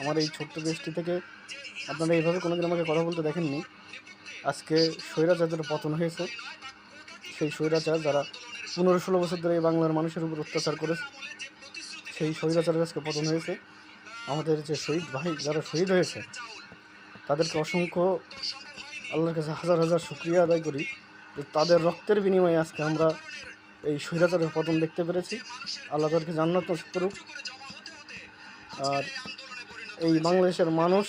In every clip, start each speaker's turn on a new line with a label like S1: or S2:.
S1: আমার এই ছোট্ট দেশটি থেকে আপনারা এইভাবে কোনোদিন আমাকে কথা বলতে দেখেননি। আজকে স্বৈরাচার্যের পতন হয়েছে, সেই স্বৈরাচার যারা পনেরো ষোলো বছর ধরে এই বাংলার মানুষের উপর অত্যাচার করেছে, সেই স্বৈরাচারের আজকে পতন হয়েছে। আমাদের যে শহীদ ভাই, যারা শহীদ হয়েছে, তাদেরকে অসংখ্য, আল্লাহর কাছে হাজার হাজার শুক্রিয়া আদায় করি যে তাদের রক্তের বিনিময়ে আজকে আমরা এই স্বৈরাচারের পতন দেখতে পেরেছি। আল্লাহ তাদেরকে জান্নাত করুক। আর এই বাংলাদেশের মানুষ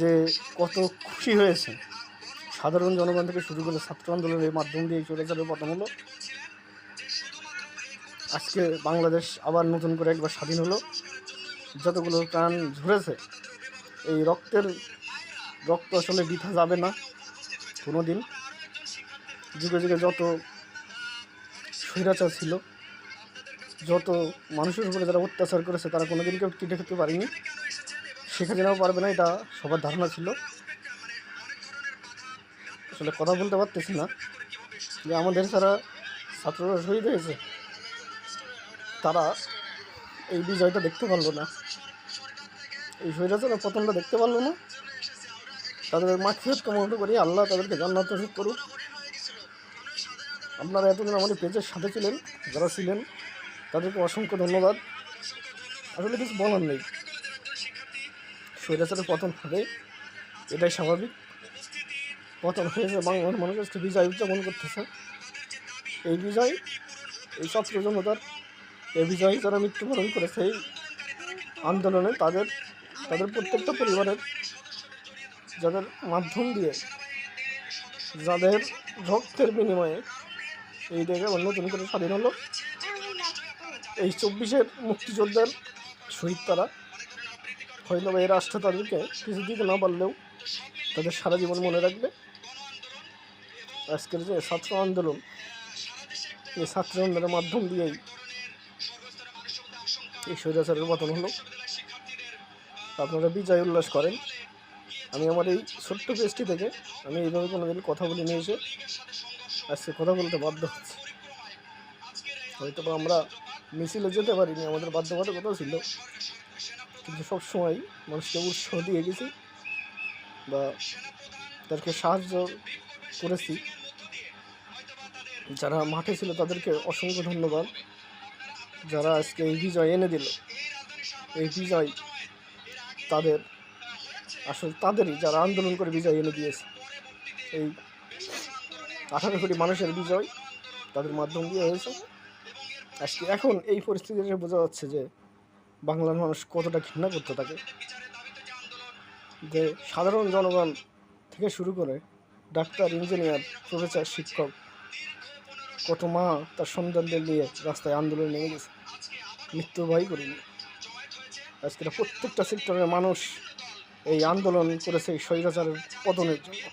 S1: যে কত খুশি হয়েছে, সাধারণ জনগণ থেকে শুরু করে ছাত্র আন্দোলনের মাধ্যম দিয়ে এই স্বৈরাচারের পতন হলো আজকে বাংলাদেশ আবার নতুন করে একবার স্বাধীন হলো। যতগুলো প্রাণ ঝরেছে, এই রক্তের রক্ত আসলে বৃথা যাবে না কোনো দিন যুগে যুগে যত স্বৈরাচার ছিল যত মানুষের উপরে যারা অত্যাচার করেছে, তারা কোনোদিন কেউ কেটে খেতে পারেনি। শেখ হাসিনাও পারবে না, এটা সবার ধারণা ছিল। আসলে কথা বলতে পারতেছি না। যে আমাদের যারা ছাত্ররা শহীদ হয়েছে, তারা এই বিজয়টা দেখতে পারল না। এই স্বৈরাচারের পতনটা দেখতে পারল না। তাদের মাখিয়ত কামনা করি, আল্লাহ তাদেরকে জান্নাত করুক। আপনারা এতদিন আমাদের পেজের সাথে ছিলেন, যারা ছিলেন তাদেরকে অসংখ্য ধন্যবাদ। আসলে কিছু বলার নেই। স্বৈরাচারের পতন হবে, এটাই স্বাভাবিক। পতন হয়েছে বাংলার মানুষ আজকে বিজয় উদযাপন করতেছে। এই বিজয়, এই ছাত্র জনতার, এই বিজয় যারা মৃত্যুবরণ করেছে, এই আন্দোলনে তাদের তাদের প্রত্যেকটা পরিবারের, যাদের মাধ্যম দিয়ে, যাদের রক্তের বিনিময়ে এই আবার নতুন করে স্বাধীন হলো। এই চব্বিশের মুক্তিযোদ্ধার শহীদ তারা। হয়তো এই রাষ্ট্র তাদেরকে কিছু দিতে না পারলেও তাদের সারা জীবন মনে রাখবে। আজকের যে ছাত্র আন্দোলন, এই ছাত্র আন্দোলনের মাধ্যম দিয়েই এই স্বৈরাচারের পতন হলো। আপনারা বিজয় উল্লাস করেন। আমি আমার এই ছোট্ট পেজটি থেকে আমি এইভাবে কোনোদিন কথা বলে নিয়ে এসে। আজকে কথা বলতে বাধ্য হচ্ছে। হয়তো আমরা মিছিলে যেতে পারিনি, আমাদের বাধ্যবাধকতা ছিল। কিন্তু সবসময় মানুষকে উৎসাহ দিয়ে গেছি বা তাদেরকে সাহায্য করেছি। যারা মাঠে ছিল তাদেরকে অসংখ্য ধন্যবাদ। যারা আজকে এই বিজয় এনে দিল, এই বিজয় তাদের, আসলে তাদেরই যারা আন্দোলন করে বিজয় এনে দিয়েছে। এই আঠারো কোটি মানুষের বিজয় তাদের মাধ্যম দিয়ে হয়েছে। আজকে এখন এই পরিস্থিতিতে বোঝা যাচ্ছে যে বাংলার মানুষ কতটা ঘৃণা করতে থাকে। যে সাধারণ জনগণ থেকে শুরু করে ডাক্তার, ইঞ্জিনিয়ার, প্রফেসর, শিক্ষক, কত মা তার সন্তানদের নিয়ে রাস্তায় আন্দোলন নেমে গেছে। মৃত্যু ভয় করিনি। আজকে প্রত্যেকটা সেক্টরের মানুষ এই আন্দোলন করেছে এই স্বৈরাচারের পতনের জন্য।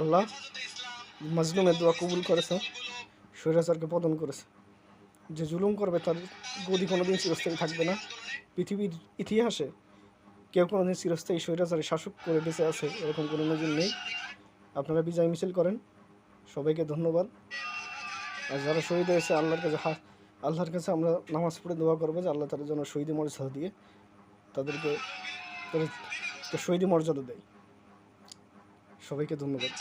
S1: আল্লাহ মাজলুমের দোয়া কবুল করেছে, স্বৈরাচারকে পতন করেছে। যে জুলুম করবে তার গদি কোনোদিন চিরস্থায়ী থাকবে না। পৃথিবীর ইতিহাসে কেউ কোনোদিন চিরস্থায়ী স্বৈরাচারে শাসক করে বেঁচে আছে এরকম কোনো নজির নেই। আপনারা বিজয় মিছিল করেন। সবাইকে ধন্যবাদ। আর যারা শহীদ হয়েছে, আল্লাহর কাছে হা আল্লাহর কাছে আমরা নামাজ পড়ে দোয়া করব যে আল্লাহ তাদের জন্য শহীদ মর্যাদা দিয়ে তাদেরকে তাদের শহীদ মর্যাদা দেয়। সবাইকে ধন্যবাদ।